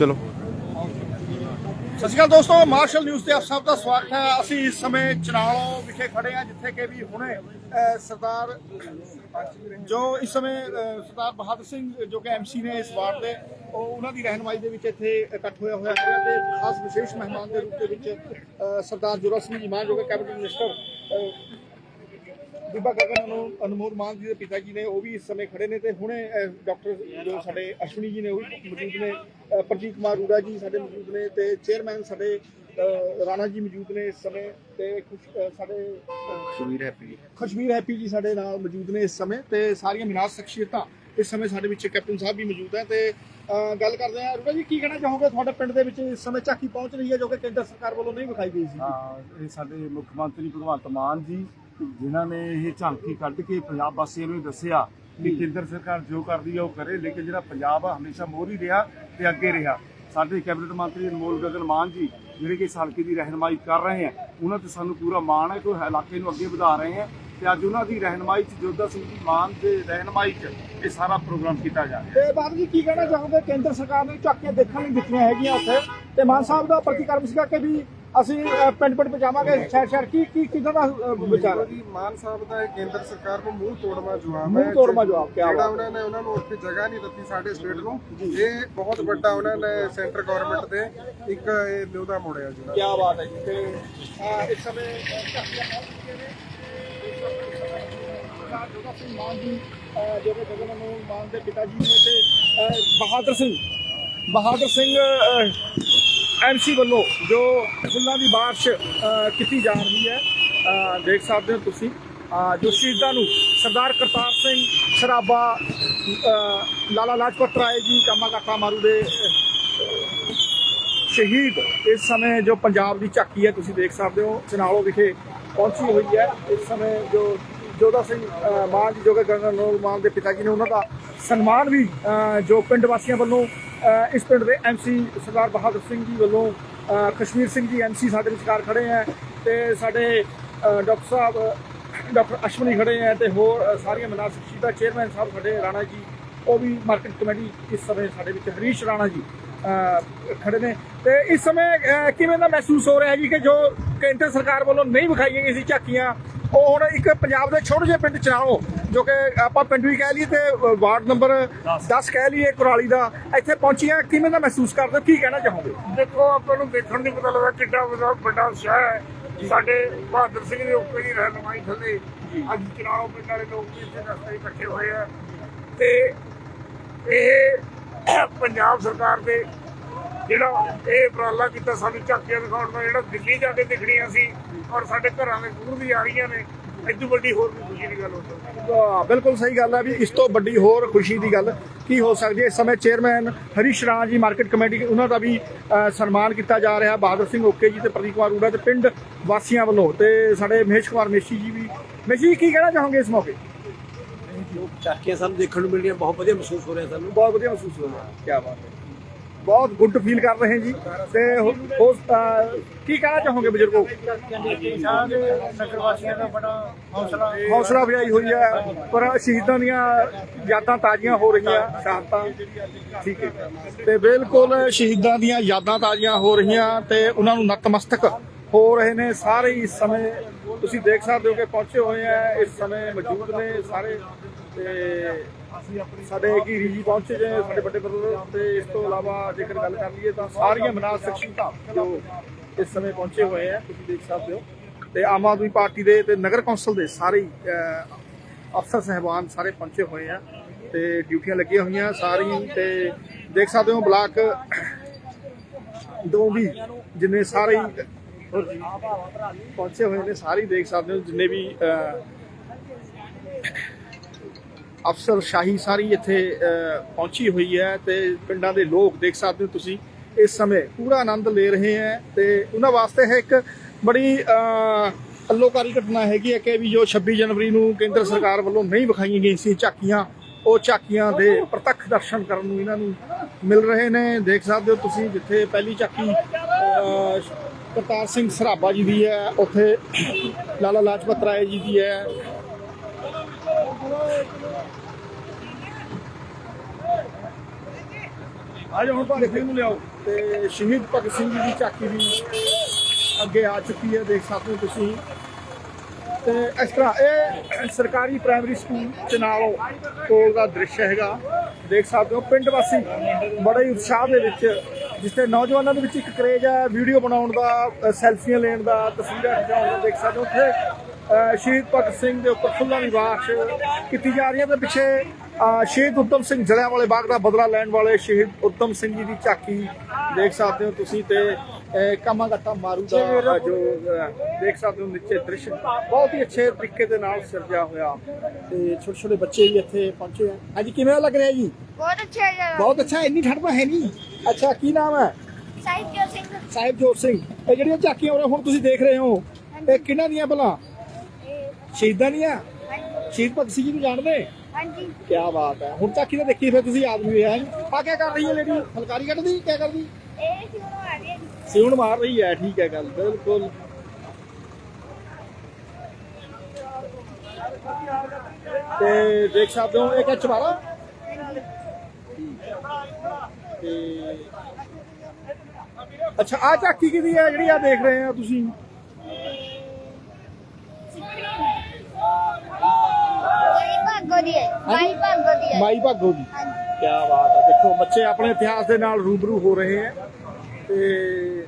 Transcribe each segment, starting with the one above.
ਚਲੋ। ਸਤਿ ਸ਼੍ਰੀ ਅਕਾਲ ਦੋਸਤੋ ਮਾਰਸ਼ਲ ਨਿਊਜ਼ ਤੇ ਆਪ ਸਭ ਦਾ ਸਵਾਗਤ ਹੈ। ਅਸੀਂ ਇਸ ਸਮੇਂ ਚਨਾਲੋਂ ਵਿਖੇ ਖੜੇ ਹਾਂ ਜਿੱਥੇ ਕਿ ਵੀ ਹੁਣੇ ਅਹ, ਸਰਦਾਰ ਜੋ ਇਸ ਸਮੇਂ ਅਹ, ਸਰਦਾਰ ਬਹਾਦਰ ਸਿੰਘ ਜੋ ਕਿ ਐਮਸੀ ਨੇ ਇਸ ਵਾਰਡ ਦੇ ਉਹ ਉਹਨਾਂ ਦੀ ਰਹਿਨਮਾਈ ਦੇ ਵਿੱਚ ਇੱਥੇ ਇਕੱਠ ਹੋਇਆ ਹੋਇਆ ਹੈ ਤੇ ਖਾਸ ਵਿਸ਼ੇਸ਼ ਮਹਿਮਾਨ ਦੇ ਰੂਪ ਦੇ ਵਿੱਚ ਅਹ, ਸਰਦਾਰ ਜੁਰਾ ਸਿੰਘ ਜੀ ਮਾਨ ਜੋ ਕਿ ਕੈਬਨਿਟ ਮਿਨਿਸਟਰ ਅਹ, ਬੀਬਾ ਗਗਨ ਅਨੂ- ਅਨਮੋਲ ਮਾਨ ਜੀ ਦੇ ਪਿਤਾ ਜੀ ਨੇ ਉਹ ਵੀ ਇਸ ਸਮੇਂ ਖੜੇ ਨੇ ਤੇ ਹੁਣੇ ਡਾਕਟਰ ਜੋ ਸਾਡੇ ਅਸ਼ਵਨੀ ਜੀ ਨੇ ਉਹ ਮੌਜੂਦ ਨੇ ਪ੍ਰਦੀਪ ਕੁਮਾਰ ਰੂੜਾ ਜੀ ਸਾਡੇ ਮੌਜੂਦ ਨੇ ਤੇ ਚੇਅਰਮੈਨ ਸਾਡੇ ਰਾਣਾ ਜੀ ਮੌਜੂਦ ਨੇ ਇਸ ਸਮੇਂ ਤੇ ਅਹ, ਸਾਡੇ ਅਹ, ਸੁਵੀਰ ਹੈਪੀ ਖੁਸ਼ਬੀਰ ਹੈਪੀ ਜੀ ਸਾਡੇ ਨਾਲ ਮੌਜੂਦ ਨੇ ਇਸ ਸਮੇਂ ਤੇ ਸਾਰੀਆਂ ਮਿਨਾਸ ਸ਼ਖਸੀਅਤਾਂ ਇਸ ਸਮੇਂ ਸਾਡੇ ਵਿੱਚ ਕੈਪਟਨ ਸਾਹਿਬ ਵੀ ਮੌਜੂਦ ਹੈ ਤੇ ਗੱਲ ਕਰਦੇ ਹਾਂ। ਰੂੜਾ ਜੀ ਕੀ ਕਹਿਣਾ ਚਾਹੋਗੇ? ਤੁਹਾਡੇ ਪਿੰਡ ਦੇ ਵਿੱਚ ਇਸ ਸਮੇਂ ਝਾਕੀ ਪਹੁੰਚ ਰਹੀ ਹੈ ਜੋ ਕਿ ਕੇਂਦਰ ਸਰਕਾਰ ਵੱਲੋਂ ਨਹੀਂ ਵਿਖਾਈ ਗਈ ਸੀ। ਹਾਂ ਇਹ ਸਾਡੇ ਮੁੱਖ ਮੰਤਰੀ ਭਗਵੰਤ ਮਾਨ ਜੀ ਜਿਨ੍ਹਾਂ ਨੇ ਇਹ ਝਾਂਕੀ ਕੱਢ ਕੇ ਪੰਜਾਬ ਵਾਸੀਆਂ ਨੂੰ ਦੱਸਿਆ ਕਿ ਕੇਂਦਰ ਸਰਕਾਰ ਜੋ ਕਰਦੀ ਹੈ ਉਹ ਕਰੇ ਲੇਕਿਨ ਜਿਹੜਾ ਪੰਜਾਬ ਆ ਹਮੇਸ਼ਾ ਮੋਹਰੀ ਰਿਹਾ ਤੇ ਅੱਗੇ ਰਿਹਾ। ਸਾਡੇ ਕੈਬਨਿਟ ਮੰਤਰੀ ਅਨਮੋਲ ਗਗਨ ਮਾਨ ਜੀ ਜਿਹੜੇ ਕਿ ਇਸ ਹਲਕੇ ਦੀ ਰਹਿਨਮਾਈ ਕਰ ਰਹੇ ਹੈ ਉਹਨਾਂ ਤੇ ਸਾਨੂੰ ਪੂਰਾ ਮਾਣ ਹੈ ਕਿ ਉਹ ਇਲਾਕੇ ਨੂੰ ਅੱਗੇ ਵਧਾ ਰਹੇ ਹੈ ਤੇ ਅੱਜ ਉਹਨਾਂ ਦੀ ਰਹਿਨਮਾਈ 'ਚ ਜੋਧਾ ਸਿੰਘ ਜੀ ਮਾਨ ਦੇ ਰਹਿਨਮਾਈ 'ਚ ਇਹ ਸਾਰਾ ਪ੍ਰੋਗਰਾਮ ਕੀਤਾ ਜਾ ਰਿਹਾ। ਤੇ ਬਾਦ ਜੀ ਕੀ ਕਹਿਣਾ ਚਾਹੋਗੇ? ਕੇਂਦਰ ਸਰਕਾਰ ਨੇ ਝਾਕੀਆਂ ਦੇਖਣ ਲਈ ਦਿੱਤੀਆਂ ਹੈਗੀਆਂ ਉੱਥੇ ਤੇ ਮਾਨ ਸਾਹਿਬ ਦਾ ਪ੍ਰਤੀਕਰਮ ਸੀਗਾ ਕਿ ਵੀ ਅਸੀਂ ਪਿੰਡ ਪਿੰਡ ਪਹੁੰਚਾਵਾਂਗੇ ਸ਼ਹਿਰ ਸ਼ਹਿਰ। ਕੀ ਕੀ ਕਿਦਾਂ ਦਾ ਵਿਚਾਰ ਹੈ? ਜੀ ਮਾਨ ਸਾਹਿਬ ਦਾ ਇਹ ਕੇਂਦਰ ਸਰਕਾਰ ਨੂੰ ਮੂੰਹ ਤੋੜਵਾ ਜਵਾਬ ਮੂੰਹ ਹੈ ਤੋੜਵਾਂ ਜਵਾਬ, ਕਿਆ ਜਿਹੜਾ। ਉਹਨਾਂ ਨੇ ਉਹਨਾਂ ਨੂੰ ਉੱਥੇ ਜਗ੍ਹਾ ਨਹੀਂ ਦਿੱਤੀ ਸਾਡੇ ਸਟੇਟ ਨੂੰ ਇਹ ਬਹੁਤ ਵੱਡਾ ਉਹਨਾਂ ਨੇ ਸੈਂਟਰ ਗਵਰਨਮੈਂਟ ਦੇ ਇੱਕ ਇਹ ਨਿਉਦਾ ਮੋੜਿਆ ਜਿਹੜਾ ਕੀ ਬਾਤ ਹੈ ਜੀ ਤੇ ਇਸ ਸਮੇਂ ਨੇ ਜੋਗਾ ਸਿੰਘ ਮਾਨ ਜੀ ਜੋ ਕਿ ਗਗਨ ਅਨਮੋਲ ਮਾਨ ਦੇ ਪਿਤਾ ਜੀ ਨੇ ਤੇ ਬਹਾਦਰ ਸਿੰਘ ਬਹਾਦਰ ਸਿੰਘ ਐਮਸੀ ਵੱਲੋਂ ਜੋ ਫੁੱਲਾਂ ਦੀ ਬਾਰਿਸ਼ ਕੀਤੀ ਜਾ ਰਹੀ ਹੈ ਦੇਖ ਸਕਦੇ ਹੋ ਤੁਸੀਂ। ਜੋ ਸ਼ਹੀਦਾਂ ਨੂੰ ਸਰਦਾਰ ਕਰਤਾਰ ਸਿੰਘ ਸਰਾਬਾ ਲਾਲਾ ਲਾਜਪਤ ਰਾਏ ਜੀ ਕਾਮਾ ਕਾਕਾ ਮਾਰੂ ਦੇ ਸ਼ਹੀਦ ਇਸ ਸਮੇਂ ਜੋ ਪੰਜਾਬ ਦੀ ਝਾਕੀ ਹੈ, ਤੁਸੀਂ ਦੇਖ ਸਕਦੇ ਹੋ, ਚਨਾਲੋ ਵਿਖੇ ਪਹੁੰਚੀ ਹੋਈ ਹੈ। ਇਸ ਸਮੇਂ ਜੋ ਜੋਧਾ ਸਿੰਘ ਮਾਨ ਜੀ, ਜੋ ਕਿ ਗਗਨ ਅਨਮੋਲ ਮਾਨ ਦੇ ਪਿਤਾ ਜੀ ਨੇ, ਉਹਨਾਂ ਦਾ ਸਨਮਾਨ ਵੀ ਜੋ ਪਿੰਡ ਵਾਸੀਆਂ ਵੱਲੋਂ ਇਸ ਪਿੰਡ ਦੇ ਐਮਸੀ ਸਰਦਾਰ ਬਹਾਦਰ ਸਿੰਘ ਜੀ ਵੱਲੋਂ ਕਸ਼ਮੀਰ ਸਿੰਘ ਜੀ ਐਮਸੀ ਸਾਡੇ ਵਿਚਕਾਰ ਖੜੇ ਹੈ ਤੇ ਸਾਡੇ ਡਾਕਟਰ ਸਾਹਿਬ ਡਾਕਟਰ ਅਸ਼ਵਨੀ ਖੜੇ ਹੈ ਤੇ ਹੋਰ ਸਾਰੀਆਂ ਮਨਾਰ ਸ਼ਖਸੀਅਤਾਂ ਚੇਅਰਮੈਨ ਸਾਹਿਬ ਸਾਡੇ ਰਾਣਾ ਜੀ ਉਹ ਵੀ ਮਾਰਕੀਟ ਕਮੇਟੀ ਇਸ ਸਮੇਂ ਸਾਡੇ ਵਿੱਚ ਹਰੀਸ਼ ਰਾਣਾ ਜੀ ਅ, ਖੜੇ ਨੇ। ਤੇ ਇਸ ਸਮੇਂ ਕਿਵੇਂ ਦਾ ਮਹਿਸੂਸ ਹੋ ਰਿਹਾ ਜੀ ਕਿ ਜੋ ਕੇਂਦਰ ਸਰਕਾਰ ਵੱਲੋਂ ਨਹੀਂ ਵਿਖਾਈਆਂ ਗਈਆਂ ਸੀ ਝਾਕੀਆਂ ਉਹ ਹੁਣ ਇੱਕ ਪੰਜਾਬ ਦੇ ਛੋਟੇ ਜਿਹੇ ਪਿੰਡ ਚਨਾਓ ਜੋ ਕਿ ਆਪਾਂ ਪਿੰਡ ਵੀ ਕਹਿ ਲਈਏ ਤੇ ਵਾਰਡ ਨੰਬਰ 10 ਕਹਿ ਲਈਏ ਕੁਰਾਲੀ ਦਾ ਇੱਥੇ ਪਹੁੰਚੀਆਂ ਕਿਵੇਂ ਦਾ ਮਹਿਸੂਸ ਕਰਦੇ ਹੋ? ਕੀ ਕਹਿਣਾ ਚਾਹੋਗੇ? ਦੇਖੋ ਆਪਾਂ ਨੂੰ ਦੇਖਣ ਦੀ ਪਤਾ ਲੱਗਾ ਕਿੱਡਾ ਵੱਡਾ ਵੱਡਾ ਸ਼ਹਿਰ ਹੈ। ਸਾਡੇ ਬਹਾਦਰ ਸਿੰਘ ਦੇ ਉੱਪਰ ਹੀ ਰਹਿਨਮਾਈ ਥੱਲੇ। ਅੱਜ ਚਨਾਓ ਪਿੰਡ ਵਾਲੇ ਲੋਕ ਵੀ ਇੱਥੇ ਰਸਤੇ ਇਕੱਠੇ ਹੋਏ ਆ। ਤੇ ਇਹ ਪੰਜਾਬ ਸਰਕਾਰ ਦੇ ਜਿਹੜਾ ਇਹ ਉਪਰਾਲਾ ਕੀਤਾ ਸਾਨੂੰ ਝਾਕੀਆਂ ਦਿਖਾਉਣ ਦਾ ਜਿਹੜਾ ਦਿੱਲੀ ਜਾ ਕੇ ਦਿਖਣੀਆਂ ਸੀ ਔਰ ਸਾਡੇ ਘਰਾਂ ਦੇ ਦੂਰ ਵੀ ਆ ਰਹੀਆਂ ਨੇ ਇਦੋਂ ਵੱਡੀ ਹੋਰ ਵੀ ਖੁਸ਼ੀ ਦੀ ਗੱਲ ਹੋ ਸਕਦੀ ਹੈ। ਵਾਹ, ਬਿਲਕੁਲ ਸਹੀ ਗੱਲ ਹੈ ਵੀ ਇਸ ਤੋਂ ਵੱਡੀ ਹੋਰ ਖੁਸ਼ੀ ਦੀ ਗੱਲ ਕੀ ਹੋ ਸਕਦੀ ਹੈ? ਇਸ ਸਮੇਂ chairman Harish Rana ji market committee ਉਹਨਾਂ ਦਾ ਵੀ ਸਨਮਾਨ ਕੀਤਾ ਜਾ ਰਿਹਾ ਬਹਾਦਰ ਸਿੰਘ ਓਕੇ ਜੀ ਤੇ ਪ੍ਰਦੀਪ ਕੁਮਾਰ ਊੜਾ ਤੇ ਪਿੰਡ ਵਾਸੀਆਂ ਵੱਲੋਂ ਤੇ ਸਾਡੇ ਮਹੇਸ਼ ਕੁਮਾਰ ਮੇਸ਼ੀ ਜੀ ਵੀ ਮੇਸ਼ੀ ਜੀ ਕੀ ਕਹਿਣਾ ਚਾਹੋਗੇ ਇਸ ਮੌਕੇ? ਝਾਕੀਆਂ ਸਾਨੂੰ ਦੇਖਣ ਨੂੰ ਮਿਲ ਰਹੀਆਂ ਬਹੁਤ ਵਧੀਆ ਮਹਿਸੂਸ ਹੋ ਰਿਹਾ ਸਾਨੂੰ। ਬਹੁਤ ਵਧੀਆ ਮਹਿਸੂਸ ਹੋ ਰਿਹਾ ਕੀ ਬਾਤ ਹੈ। ਬਹੁਤ ਗੁੱਡ ਫੀਲ ਕਰ ਰਹੇ ਜੀ। ਤੇ ਕੀ ਕਹਿਣਾ ਚਾਹੋਗੇ ਬਜ਼ੁਰਗੋ? ਹੌਸਲਾ ਅਫਜ਼ਾਈ ਹੋਈ ਹੈ ਪਰ ਸ਼ਹੀਦਾਂ ਦੀਆਂ ਯਾਦਾਂ ਤਾਜ਼ੀਆਂ ਹੋ ਰਹੀਆਂ ਸ਼ਹਾਦਤਾਂ। ਠੀਕ ਹੈ ਤੇ ਬਿਲਕੁਲ ਸ਼ਹੀਦਾਂ ਦੀਆਂ ਯਾਦਾਂ ਤਾਜ਼ੀਆਂ ਹੋ ਰਹੀਆਂ ਤੇ ਉਹਨਾਂ ਨੂੰ ਨਤਮਸਤਕ ਹੋ ਰਹੇ ਨੇ ਸਾਰੇ ਇਸ ਸਮੇਂ। ਤੁਸੀਂ ਦੇਖ ਸਕਦੇ ਹੋ ਕਿ ਪਹੁੰਚੇ ਹੋਏ ਆ ਇਸ ਸਮੇਂ ਮੌਜੂਦ ਨੇ ਸਾਰੇ। ਤੇ ਸਾਡੇ ਘੀਰੀ ਜੀ ਪਹੁੰਚੇ ਜੇ ਸਾਡੇ ਵੱਡੇ ਬਰਦਰ, ਤੇ ਇਸ ਤੋਂ ਇਲਾਵਾ ਜੇਕਰ ਗੱਲ ਕਰ ਲਈਏ ਤਾਂ ਸਾਰੀਆਂ ਮਨਾਸ ਸ਼ਖਸੀਅਤਾਂ ਜੋ ਇਸ ਸਮੇਂ ਪਹੁੰਚੇ ਹੋਏ ਆ, ਤੁਸੀਂ ਦੇਖ ਸਕਦੇ ਹੋ। ਤੇ ਆਮ ਆਦਮੀ ਪਾਰਟੀ ਦੇ ਤੇ ਨਗਰ ਕੌਂਸਲ ਦੇ ਸਾਰੇ ਅਫਸਰ ਸਹਿਬਾਨ ਸਾਰੇ ਪਹੁੰਚੇ ਹੋਏ ਆ, ਤੇ ਡਿਊਟੀਆਂ ਲੱਗੀਆਂ ਹੋਈਆਂ ਸਾਰੀ ਤੇ ਦੇਖ ਸਕਦੇ ਹੋ ਬਲਾਕ ਦੋ ਵੀ ਜਿੰਨੇ ਸਾਰੇ ਪਹੁੰਚੇ ਹੋਏ ਨੇ, ਸਾਰੇ ਦੇਖ ਸਕਦੇ ਹੋ ਜਿੰਨੇ ਵੀ ਅਫਸਰ ਸ਼ਾਹੀ ਸਾਰੀ ਇੱਥੇ ਪਹੁੰਚੀ ਹੋਈ ਹੈ ਤੇ ਪਿੰਡਾਂ ਦੇ ਲੋਕ ਦੇਖ ਸਕਦੇ ਹੋ ਤੁਸੀਂ, ਇਸ ਸਮੇਂ ਪੂਰਾ ਆਨੰਦ ਲੈ ਰਹੇ ਹੈ ਤੇ ਉਹਨਾਂ ਵਾਸਤੇ ਹੈ ਇੱਕ ਬੜੀ ਅਲੋਕਾਰੀ ਘਟਨਾ ਹੈਗੀ ਹੈ ਕਿ ਵੀ ਜੋ 26 ਜਨਵਰੀ ਨੂੰ ਕੇਂਦਰ ਸਰਕਾਰ ਵੱਲੋਂ ਨਹੀਂ ਵਿਖਾਈਆਂ ਗਈਆਂ ਸੀ ਝਾਕੀਆਂ, ਉਹ ਝਾਕੀਆਂ ਦੇ ਪ੍ਰਤੱਖ ਦਰਸ਼ਨ ਕਰਨ ਨੂੰ ਇਹਨਾਂ ਨੂੰ ਮਿਲ ਰਹੇ ਨੇ। ਦੇਖ ਸਕਦੇ ਹੋ ਤੁਸੀਂ ਜਿੱਥੇ ਪਹਿਲੀ ਝਾਕੀ ਕਰਤਾਰ ਸਿੰਘ ਸਰਾਭਾ ਜੀ ਦੀ ਹੈ, ਉੱਥੇ ਲਾਲਾ ਲਾਜਪਤ ਰਾਏ ਜੀ ਦੀ ਹੈ। ਅੱਜ ਹੁਣ ਭਗਤ ਸਿੰਘ ਨੂੰ ਲਿਆਓ। ਤੇ ਸ਼ਹੀਦ ਭਗਤ ਸਿੰਘ ਜੀ ਦੀ ਝਾਕੀ ਵੀ ਅੱਗੇ ਆ ਚੁੱਕੀ ਹੈ, ਦੇਖ ਸਕਦੇ ਹੋ ਤੁਸੀਂ। ਤੇ ਇਸ ਤਰ੍ਹਾਂ ਇਹ ਸਰਕਾਰੀ ਪ੍ਰਾਇਮਰੀ ਸਕੂਲ ਤੇ ਨਾਲ ਕੋਲ ਦਾ ਦ੍ਰਿਸ਼ ਹੈਗਾ। ਦੇਖ ਸਕਦੇ ਹੋ, ਪਿੰਡ ਵਾਸੀ ਬੜੇ ਹੀ ਉਤਸ਼ਾਹ ਦੇ ਵਿੱਚ ਜਿੱਥੇ ਨੌਜਵਾਨਾਂ ਦੇ ਵਿੱਚ ਇੱਕ ਕਰੇਜ ਹੈ, ਵੀਡੀਓ ਬਣਾਉਣ ਦਾ ਸੈਲਫੀਆਂ ਲੈਣ ਦਾ, ਤਸਵੀਰਾਂ ਖਿਚਾਉਣ ਦਾ, ਦੇਖ ਸਕਦੇ ਹੋ। ਉੱਥੇ ਸ਼ਹੀਦ ਭਗਤ ਸਿੰਘ ਦੇ ਉੱਪਰ ਫੁੱਲਾਂ ਦੀ ਬਾਰਿਸ਼ ਕੀਤੀ ਜਾ ਰਹੀ ਹੈ ਤੇ ਪਿੱਛੇ ਸ਼ਹੀਦ ਉਤਮ ਸਿੰਘ ਜਲਿਆਂਵਾਲੇ ਬਾਗ ਦਾ ਬਦਲਾ ਲੈਣ ਵਾਲੇ ਸ਼ਹੀਦ ਉਤਮ ਸਿੰਘ ਜੀ ਦੀ ਝਾਕੀ ਦੇਖ ਸਕਦੇ ਹੋ ਤੁਸੀਂ ਤੇ ਕਾਮਾਗਾਟਾ ਮਾਰੂ ਦਾ ਜੋ ਦੇਖ ਸਕਦੇ ਹੋ ਨੀਚੇ ਦ੍ਰਿਸ਼। ਬਹੁਤ ਹੀ ਅੱਛੇ ਤਰੀਕੇ ਦੇ ਨਾਲ ਸਿਰਜਿਆ ਹੋਇਆ। ਤੇ ਛੋਟੇ ਛੋਟੇ ਬੱਚੇ ਵੀ ਇੱਥੇ ਪਹੁੰਚੇ ਆ। ਹਾਂਜੀ ਕਿਵੇਂ ਲੱਗ ਰਿਹਾ ਜੀ? ਬਹੁਤ ਅੱਛਾ ਜਗ੍ਹਾ ਬਹੁਤ ਅੱਛਾ ਇੰਨੀ ਠੰਡ ਤਾਂ ਹੈ ਨਹੀਂ। ਅੱਛਾ ਕੀ ਨਾਮ ਹੈ? ਸਾਹਿਬਜੋਤ ਸਿੰਘ। ਸਾਹਿਬ ਜੋਤ ਸਿੰਘ। ਇਹ ਜਿਹੜੀਆਂ ਝਾਕੀਆਂ ਉਰੇ ਹੁਣ ਤੁਸੀਂ ਦੇਖ ਰਹੇ ਹੋ ਇਹ ਕਿਹਨਾਂ ਦੀਆਂ ਭਲਾ? ਸ਼ਹੀਦਾਂ ਦੀਆਂ? ਹਾਂਜੀ। ਸ਼ਹੀਦ ਭਗਤ ਸਿੰਘ ਜੀ ਨੂੰ ਜਾਣਦੇ? ਹਾਂਜੀ। ਕੀ ਬਾਤ ਹੈ। ਹੁਣ ਝਾਕੀ ਤਾਂ ਦੇਖੀ ਫਿਰ ਤੁਸੀਂ ਆਦਮੀ ਹੈ। ਆ ਕੀ ਕਰ ਰਹੀ ਹੈ ਲੇਡੀ? ਫਲਕਾਰੀ ਕੱਢਦੀ ਕੀ ਕਰਦੀ? ਇਹ ਉਹ ਆ ਗਿਆ ਸਿਉਣ ਮਾਰ ਰਹੀ ਹੈ ਠੀਕ ਹੈ ਗੱਲ ਬਿਲਕੁਲ। ਤੇ ਦੇਖ ਸਕਦੇ ਹੋ ਇਹ ਕਿਆ ਚਵਾਰਾ ਤੇ ਅੱਛਾ ਆ ਝਾਕੀ ਕਿਹਦੀ ਹੈ ਜਿਹੜੀ ਆ ਦੇਖ ਰਹੇ ਆ ਤੁਸੀਂ ਮਾਈ ਭਾਗੋ ਦੀ ਹੈ ਮਾਈ ਭਾਗੋ ਦੀ ਹੈ। ਮਾਈ ਭਾਗੋ ਦੀ ਹਾਂਜੀ। ਕੀ ਬਾਤ ਹੈ ਦੇਖੋ ਬੱਚੇ ਆਪਣੇ ਇਤਿਹਾਸ ਦੇ ਨਾਲ ਰੂਬਰੂ ਹੋ ਰਹੇ ਹੈ ਤੇ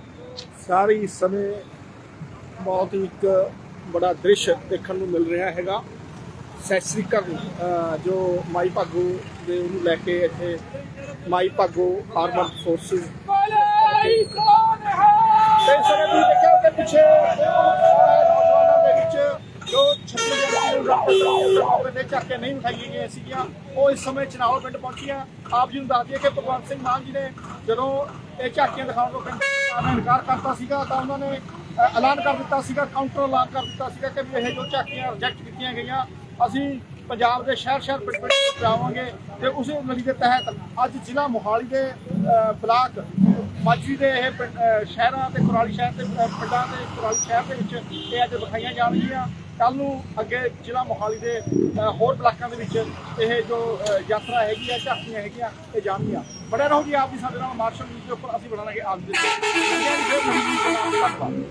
ਸਾਰੇ ਸਮੇਂ ਬਹੁਤ ਹੀ ਇੱਕ ਬੜਾ ਦ੍ਰਿਸ਼ ਦੇਖਣ ਨੂੰ ਮਿਲ ਰਿਹਾ ਹੈਗਾ। ਅਹ ਜੋ ਮਾਈ ਭਾਗੋ ਦੇ ਉਹਨੂੰ ਲੈ ਕੇ ਇੱਥੇ ਮਾਈ ਭਾਗੋ ਆਰਮਡ ਫੋਰਸਿਸ ਤੇ ਇਸ ਸਮੇਂ ਤੁਸੀਂ ਦੇਖਿਆ ਉਹਦੇ ਪਿੱਛੇ ਨੌਜਵਾਨਾਂ ਦੇ ਵਿੱਚ ਜੋ ਛੱਤੀਸਗੜ੍ਹ ਦੇ ਝਾਕੇ ਨਹੀਂ ਉਠਾਈਆਂ ਗਈਆਂ ਸੀਗੀਆਂ। ਉਹ ਇਸ ਸਮੇਂ ਚਨਾਵ ਪਿੰਡ ਪਹੁੰਚੀਆਂ ਆਪ ਜੀ ਨੂੰ ਦੱਸ ਦਈਏ ਕਿ ਭਗਵੰਤ ਸਿੰਘ ਮਾਨ ਜੀ ਨੇ ਜਦੋਂ ਇਹ ਝਾਕੀਆਂ ਦਿਖਾਉਣ ਤੋਂ ਪਿੰਡ ਸਰਕਾਰ ਨੇ ਇਨਕਾਰ ਕਰਤਾ ਸੀਗਾ ਤਾਂ ਉਹਨਾਂ ਨੇ ਅ, ਐਲਾਨ ਕਰ ਦਿੱਤਾ ਸੀਗਾ ਕਾਊਂਟਰ ਐਲਾਨ ਕਰ ਦਿੱਤਾ ਸੀਗਾ ਕਿ ਵੀ ਇਹ ਜੋ ਝਾਕੀਆਂ ਰਿਜੈਕਟ ਕੀਤੀਆਂ ਗਈਆਂ ਅਸੀਂ ਪੰਜਾਬ ਦੇ ਸ਼ਹਿਰ ਸ਼ਹਿਰ ਪਿੰਡ ਪਿੰਡ ਜਾਵਾਂਗੇ ਤੇ ਉਸੇ ਉਮੀਦ ਦੇ ਤਹਿਤ ਅੱਜ ਜ਼ਿਲ੍ਹਾ ਮੋਹਾਲੀ ਦੇ ਅ, ਬਲਾਕ ਮਾਝੀ ਦੇ ਇਹ ਪਿੰਡ- ਸ਼ਹਿਰਾਂ ਤੇ ਕੁਰਾਲੀ ਸ਼ਹਿਰ ਤੇ ਪਿੰਡਾਂ ਤੇ, ਕੁਰਾਲੀ ਸ਼ਹਿਰ ਦੇ ਵਿੱਚ ਇਹ ਅੱਜ ਵਿਖਾਈਆਂ ਜਾਣਗੀਆਂ ਕੱਲ ਨੂੰ ਅੱਗੇ ਜ਼ਿਲ੍ਹਾ ਮੋਹਾਲੀ ਦੇ ਹੋਰ ਬਲਾਕਾਂ ਦੇ ਵਿੱਚ ਇਹ ਜੋ ਯਾਤਰਾ ਹੈਗੀ ਆ, ਝਾਕੀਆਂ ਹੈਗੀਆਂ, ਇਹ ਜਾਣਗੀਆਂ। ਬੜੇ ਰਹੋ ਜੀ, ਆਪ ਵੀ ਸਾਡੇ ਨਾਲ ਮਾਰਸ਼ਲ ਨਿਊਜ਼ ਦੇ ਉੱਪਰ ਅਸੀਂ ਬਣਾਵਾਂਗੇ ਆਪ ਦੇ ਧੰਨਵਾਦ।